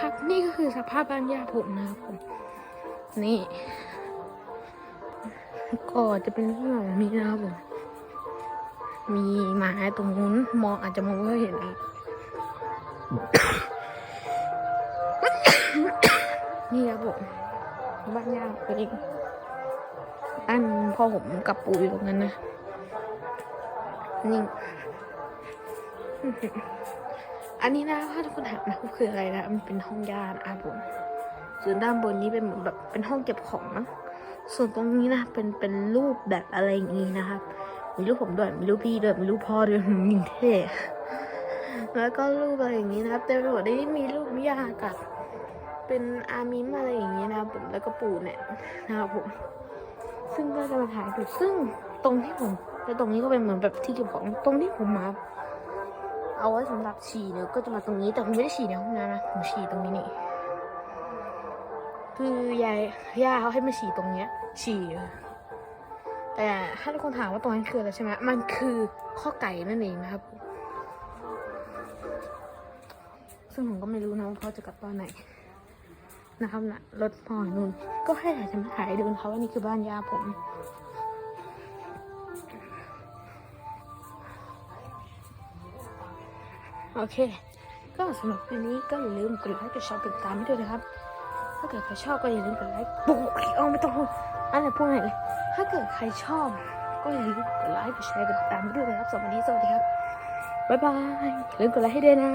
ครับ นี่ก็คือสภาพบ้านย่าผมนะครับผม นี่ ก็จะเป็นเรื่องแบบนี้นะครับผม มีไม้ตรงนู้นมองอาจจะมองไม่เห็นนะนี่ครับผมบ้านย่าเองอันพ่อผมกับปู่อยู่ตรงนั้นนะ นี่ อันนี้นะถ้าทุกคนถามนะคืออะไรนะ มันเป็นห้องย่านะครับผมส่วนด้านบนนี้เป็นเหมือนแบบเป็นห้องเก็บของมั้งส่วนตรงนี้นะเป็นเป็นรูปแบบอะไรอย่างงี้นะครับ มีรูปผมด้วยมีรูปพี่ด้วยมีรูปพ่อด้วยยิงเท่แล้วก็รูปอะไรอย่างงี้นะครับเต็มไปหมดนี่มีรูปย่ากับเป็นอามิมอะไรอย่างงี้นะครับผมแล้วก็ปู่เนี่ยนะครับผมซึ่งก็จะมาถ่ายดูซึ่งตรงที่ผมแล้วตรงนี้ก็เป็นเหมือนแบบที่เก็บของตรงที่ผมมา เอาไว้สำหรับฉี่เนี่ยก็จะมาตรงนี้แต่ผมไม่ได้ฉี่ในห้องน้ำนะผมฉี่ตรงนี้นี่คือยายย่าเขาให้มาฉี่ตรงเนี้ย ฉี่แต่ถ้าทุกคนถามว่าตรงนั้นคืออะไรใช่ไหมมันคือข้อไก่นั่นเองนะครับซึ่งผมก็ไม่รู้นะว่าพ่อจะกลับตอนไหนนะครับนะรถพ่อนู่นก็แค่อยากจะมาถ่ายดูนะคะว่านี่คือบ้านย่าผม โอเค ก็สำหรับวันนี้ก็อย่าลืมกดไลค์กดแชร์ติดตามด้วยนะครับ ถ้าเกิดใครชอบก็อย่าลืมกดไลค์ปุ๊บเอาไม่ต้องพูดอะไรพูดไหนเลยถ้าเกิดใครชอบ ก็อย่าลืมกดไลค์กดแชร์กดติดตามด้วยนะครับสำหรับวันนี้สวัสดีครับบ๊ายบายอย่าลืมกดไลค์ให้ด้วยนะ